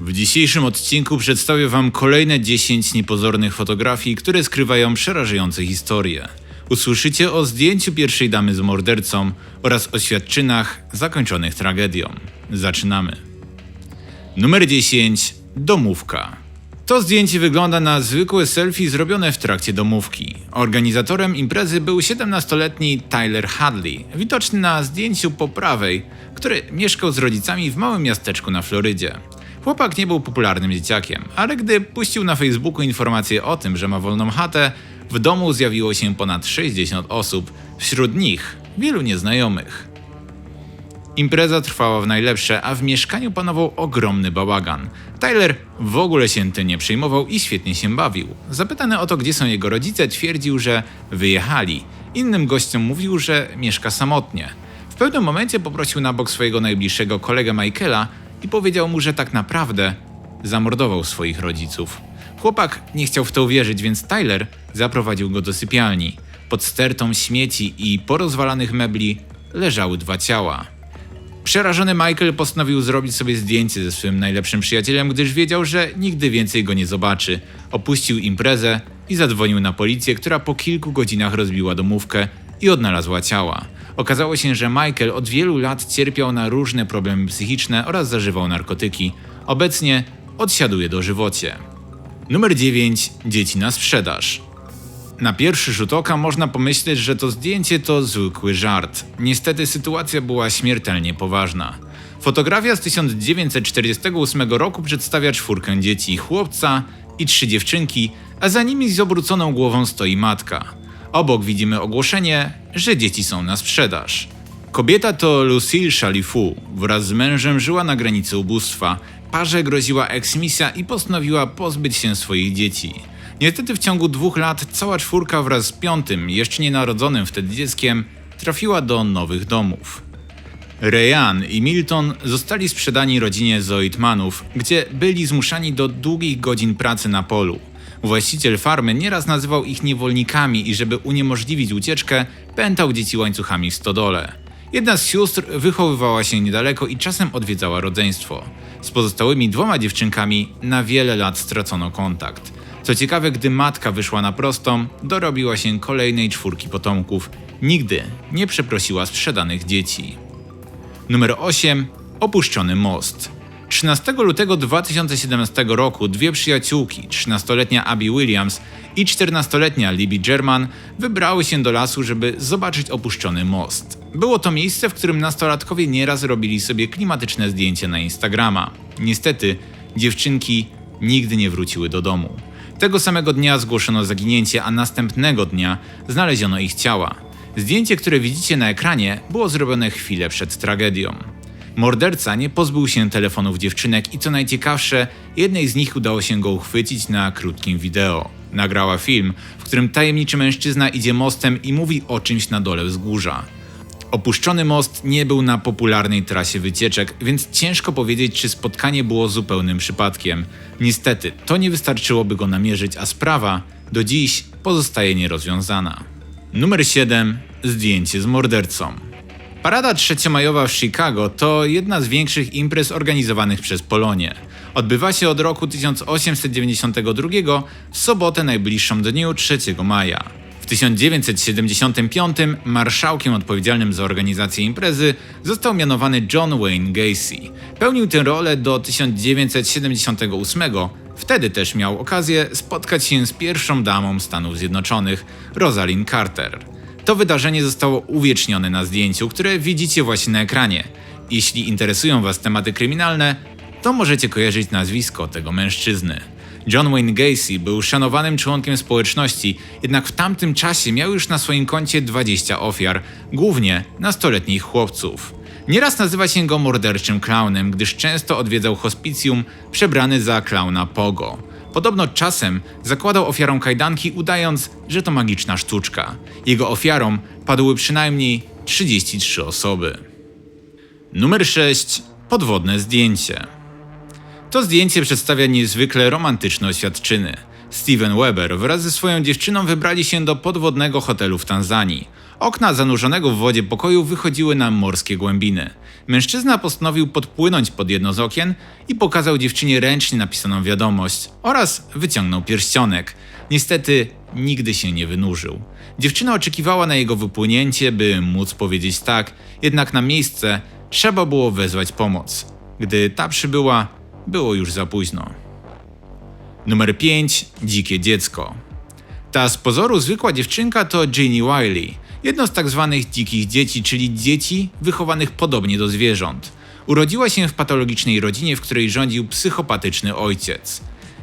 W dzisiejszym odcinku przedstawię Wam kolejne 10 niepozornych fotografii, które skrywają przerażające historie. Usłyszycie o zdjęciu pierwszej damy z mordercą oraz oświadczynach zakończonych tragedią. Zaczynamy. Numer 10. Domówka. To zdjęcie wygląda na zwykłe selfie zrobione w trakcie domówki. Organizatorem imprezy był 17-letni Tyler Hadley, widoczny na zdjęciu po prawej, który mieszkał z rodzicami w małym miasteczku na Florydzie. Chłopak nie był popularnym dzieciakiem, ale gdy puścił na Facebooku informację o tym, że ma wolną chatę, w domu zjawiło się ponad 60 osób, wśród nich wielu nieznajomych. Impreza trwała w najlepsze, a w mieszkaniu panował ogromny bałagan. Tyler w ogóle się tym nie przejmował i świetnie się bawił. Zapytany o to, gdzie są jego rodzice, twierdził, że wyjechali. Innym gościom mówił, że mieszka samotnie. W pewnym momencie poprosił na bok swojego najbliższego kolegę Michaela i powiedział mu, że tak naprawdę zamordował swoich rodziców. Chłopak nie chciał w to uwierzyć, więc Tyler zaprowadził go do sypialni. Pod stertą śmieci i porozwalanych mebli leżały dwa ciała. Przerażony Michael postanowił zrobić sobie zdjęcie ze swoim najlepszym przyjacielem, gdyż wiedział, że nigdy więcej go nie zobaczy. Opuścił imprezę i zadzwonił na policję, która po kilku godzinach rozbiła domówkę i odnalazła ciała. Okazało się, że Michael od wielu lat cierpiał na różne problemy psychiczne oraz zażywał narkotyki. Obecnie odsiaduje dożywocie. Numer 9. Dzieci na sprzedaż. Na pierwszy rzut oka można pomyśleć, że to zdjęcie to zwykły żart. Niestety sytuacja była śmiertelnie poważna. Fotografia z 1948 roku przedstawia czwórkę dzieci, chłopca i trzy dziewczynki, a za nimi z obróconą głową stoi matka. Obok widzimy ogłoszenie, że dzieci są na sprzedaż. Kobieta to Lucille Chalifu. Wraz z mężem żyła na granicy ubóstwa. Parze groziła eksmisja i postanowiła pozbyć się swoich dzieci. Niestety w ciągu dwóch lat cała czwórka wraz z piątym, jeszcze nienarodzonym wtedy dzieckiem, trafiła do nowych domów. Ryan i Milton zostali sprzedani rodzinie Zoidmanów, gdzie byli zmuszani do długich godzin pracy na polu. Właściciel farmy nieraz nazywał ich niewolnikami i żeby uniemożliwić ucieczkę, pętał dzieci łańcuchami w stodole. Jedna z sióstr wychowywała się niedaleko i czasem odwiedzała rodzeństwo. Z pozostałymi dwoma dziewczynkami na wiele lat stracono kontakt. Co ciekawe, gdy matka wyszła na prostą, dorobiła się kolejnej czwórki potomków. Nigdy nie przeprosiła sprzedanych dzieci. Numer 8. Opuszczony most. 13 lutego 2017 roku dwie przyjaciółki, 13-letnia Abby Williams i 14-letnia Libby German, wybrały się do lasu, żeby zobaczyć opuszczony most. Było to miejsce, w którym nastolatkowie nieraz robili sobie klimatyczne zdjęcia na Instagrama. Niestety, dziewczynki nigdy nie wróciły do domu. Tego samego dnia zgłoszono zaginięcie, a następnego dnia znaleziono ich ciała. Zdjęcie, które widzicie na ekranie, było zrobione chwilę przed tragedią. Morderca nie pozbył się telefonów dziewczynek i co najciekawsze, jednej z nich udało się go uchwycić na krótkim wideo. Nagrała film, w którym tajemniczy mężczyzna idzie mostem i mówi o czymś na dole wzgórza. Opuszczony most nie był na popularnej trasie wycieczek, więc ciężko powiedzieć, czy spotkanie było zupełnym przypadkiem. Niestety, to nie wystarczyłoby go namierzyć, a sprawa do dziś pozostaje nierozwiązana. Numer 7. Zdjęcie z mordercą. Parada trzeciomajowa w Chicago to jedna z większych imprez organizowanych przez Polonię. Odbywa się od roku 1892 w sobotę najbliższą dniu 3 maja. W 1975 marszałkiem odpowiedzialnym za organizację imprezy został mianowany John Wayne Gacy. Pełnił tę rolę do 1978. Wtedy też miał okazję spotkać się z pierwszą damą Stanów Zjednoczonych, Rosalind Carter. To wydarzenie zostało uwiecznione na zdjęciu, które widzicie właśnie na ekranie. Jeśli interesują Was tematy kryminalne, to możecie kojarzyć nazwisko tego mężczyzny. John Wayne Gacy był szanowanym członkiem społeczności, jednak w tamtym czasie miał już na swoim koncie 20 ofiar, głównie nastoletnich chłopców. Nieraz nazywa się go morderczym klaunem, gdyż często odwiedzał hospicjum przebrany za klauna Pogo. Podobno czasem zakładał ofiarom kajdanki, udając, że to magiczna sztuczka. Jego ofiarom padły przynajmniej 33 osoby. Numer 6. Podwodne zdjęcie. To zdjęcie przedstawia niezwykle romantyczne oświadczyny. Steven Weber wraz ze swoją dziewczyną wybrali się do podwodnego hotelu w Tanzanii. Okna zanurzonego w wodzie pokoju wychodziły na morskie głębiny. Mężczyzna postanowił podpłynąć pod jedno z okien i pokazał dziewczynie ręcznie napisaną wiadomość oraz wyciągnął pierścionek. Niestety nigdy się nie wynurzył. Dziewczyna oczekiwała na jego wypłynięcie, by móc powiedzieć tak, jednak na miejsce trzeba było wezwać pomoc. Gdy ta przybyła, było już za późno. Numer 5. Dzikie dziecko. Ta z pozoru zwykła dziewczynka to Ginny Wiley, jedno z tak zwanych dzikich dzieci, czyli dzieci wychowanych podobnie do zwierząt. Urodziła się w patologicznej rodzinie, w której rządził psychopatyczny ojciec.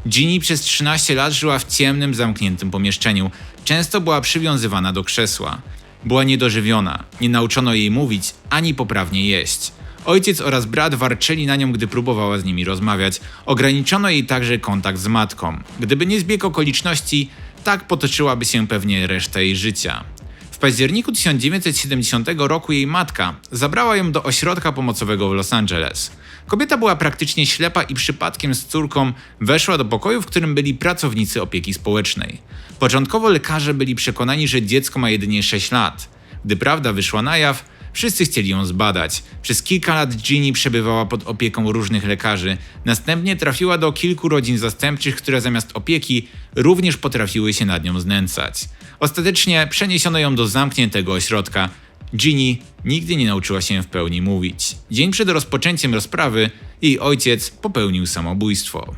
Ginny przez 13 lat żyła w ciemnym, zamkniętym pomieszczeniu. Często była przywiązywana do krzesła. Była niedożywiona, nie nauczono jej mówić ani poprawnie jeść. Ojciec oraz brat warczeli na nią, gdy próbowała z nimi rozmawiać. Ograniczono jej także kontakt z matką. Gdyby nie zbieg okoliczności, tak potoczyłaby się pewnie reszta jej życia. W październiku 1970 roku jej matka zabrała ją do ośrodka pomocowego w Los Angeles. Kobieta była praktycznie ślepa i przypadkiem z córką weszła do pokoju, w którym byli pracownicy opieki społecznej. Początkowo lekarze byli przekonani, że dziecko ma jedynie 6 lat. Gdy prawda wyszła na jaw, Wszyscy chcieli ją zbadać. Przez kilka lat Ginny przebywała pod opieką różnych lekarzy. Następnie trafiła do kilku rodzin zastępczych, które zamiast opieki również potrafiły się nad nią znęcać. Ostatecznie przeniesiono ją do zamkniętego ośrodka. Ginny nigdy nie nauczyła się w pełni mówić. Dzień przed rozpoczęciem rozprawy jej ojciec popełnił samobójstwo.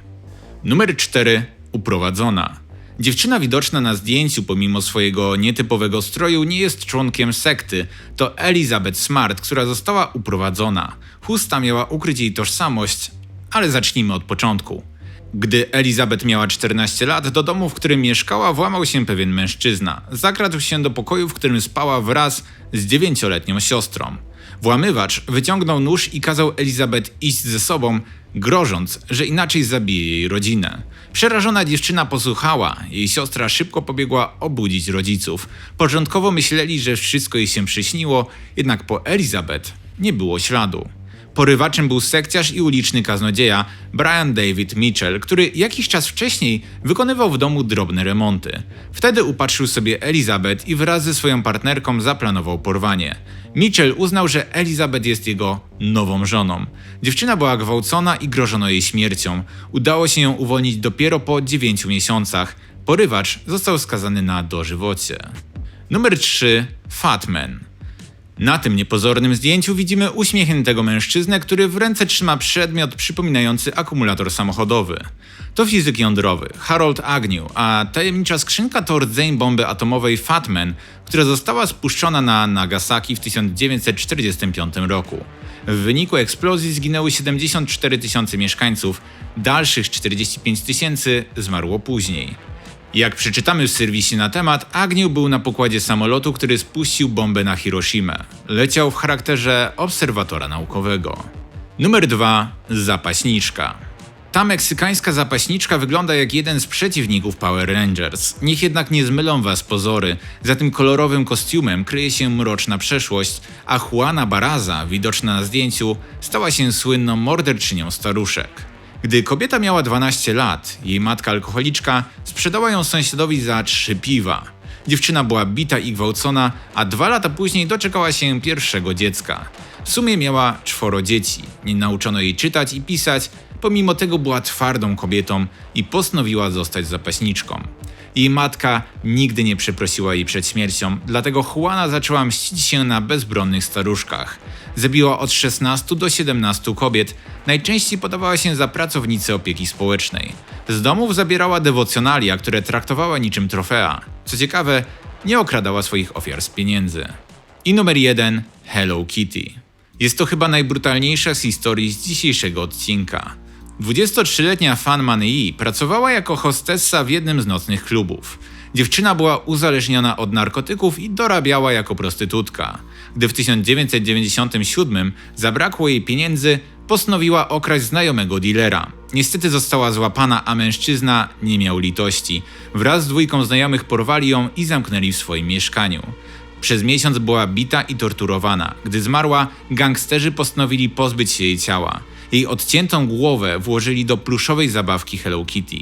Numer 4. Uprowadzona. Dziewczyna widoczna na zdjęciu pomimo swojego nietypowego stroju nie jest członkiem sekty. To Elizabeth Smart, która została uprowadzona. Chusta miała ukryć jej tożsamość, ale zacznijmy od początku. Gdy Elizabeth miała 14 lat, do domu, w którym mieszkała, włamał się pewien mężczyzna. Zakradł się do pokoju, w którym spała wraz z dziewięcioletnią siostrą. Włamywacz wyciągnął nóż i kazał Elizabeth iść ze sobą, grożąc, że inaczej zabije jej rodzinę. Przerażona dziewczyna posłuchała, jej siostra szybko pobiegła obudzić rodziców. Początkowo myśleli, że wszystko jej się przyśniło, jednak po Elizabeth nie było śladu. Porywaczem był sekciarz i uliczny kaznodzieja Brian David Mitchell, który jakiś czas wcześniej wykonywał w domu drobne remonty. Wtedy upatrzył sobie Elizabeth i wraz ze swoją partnerką zaplanował porwanie. Mitchell uznał, że Elizabeth jest jego nową żoną. Dziewczyna była gwałcona i grożono jej śmiercią. Udało się ją uwolnić dopiero po 9 miesiącach. Porywacz został skazany na dożywocie. Numer 3. Fatman. Na tym niepozornym zdjęciu widzimy uśmiechniętego mężczyznę, który w ręce trzyma przedmiot przypominający akumulator samochodowy. To fizyk jądrowy, Harold Agnew, a tajemnicza skrzynka to rdzeń bomby atomowej Fatman, która została spuszczona na Nagasaki w 1945 roku. W wyniku eksplozji zginęły 74 tysiące mieszkańców, dalszych 45 tysięcy zmarło później. Jak przeczytamy w serwisie na temat, Agnew był na pokładzie samolotu, który spuścił bombę na Hiroshima. Leciał w charakterze obserwatora naukowego. Numer 2. Zapaśniczka. Ta meksykańska zapaśniczka wygląda jak jeden z przeciwników Power Rangers. Niech jednak nie zmylą was pozory. Za tym kolorowym kostiumem kryje się mroczna przeszłość, a Juana Baraza, widoczna na zdjęciu, stała się słynną morderczynią staruszek. Gdy kobieta miała 12 lat, jej matka alkoholiczka sprzedała ją sąsiadowi za trzy piwa. Dziewczyna była bita i gwałcona, a dwa lata później doczekała się pierwszego dziecka. W sumie miała czworo dzieci. Nie nauczono jej czytać i pisać, pomimo tego była twardą kobietą i postanowiła zostać zapaśniczką. Jej matka nigdy nie przeprosiła jej przed śmiercią, dlatego Juana zaczęła mścić się na bezbronnych staruszkach. Zabiła od 16 do 17 kobiet, najczęściej podawała się za pracownicę opieki społecznej. Z domów zabierała dewocjonalia, które traktowała niczym trofea. Co ciekawe, nie okradała swoich ofiar z pieniędzy. I numer 1 Hello Kitty. Jest to chyba najbrutalniejsza z historii z dzisiejszego odcinka. 23-letnia Fan Manei pracowała jako hostessa w jednym z nocnych klubów. Dziewczyna była uzależniona od narkotyków i dorabiała jako prostytutka. Gdy w 1997 zabrakło jej pieniędzy, postanowiła okraść znajomego dealera. Niestety została złapana, a mężczyzna nie miał litości. Wraz z dwójką znajomych porwali ją i zamknęli w swoim mieszkaniu. Przez miesiąc była bita i torturowana. Gdy zmarła, gangsterzy postanowili pozbyć się jej ciała. Jej odciętą głowę włożyli do pluszowej zabawki Hello Kitty.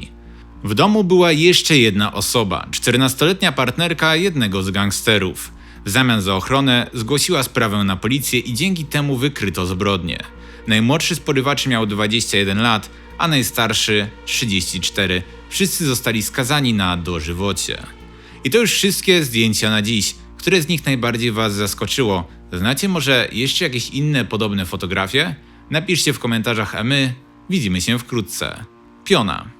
W domu była jeszcze jedna osoba, 14-letnia partnerka jednego z gangsterów. W zamian za ochronę zgłosiła sprawę na policję i dzięki temu wykryto zbrodnię. Najmłodszy z porywaczy miał 21 lat, a najstarszy 34. Wszyscy zostali skazani na dożywocie. I to już wszystkie zdjęcia na dziś. Które z nich najbardziej Was zaskoczyło? Znacie może jeszcze jakieś inne podobne fotografie? Napiszcie w komentarzach, a my widzimy się wkrótce. Piona.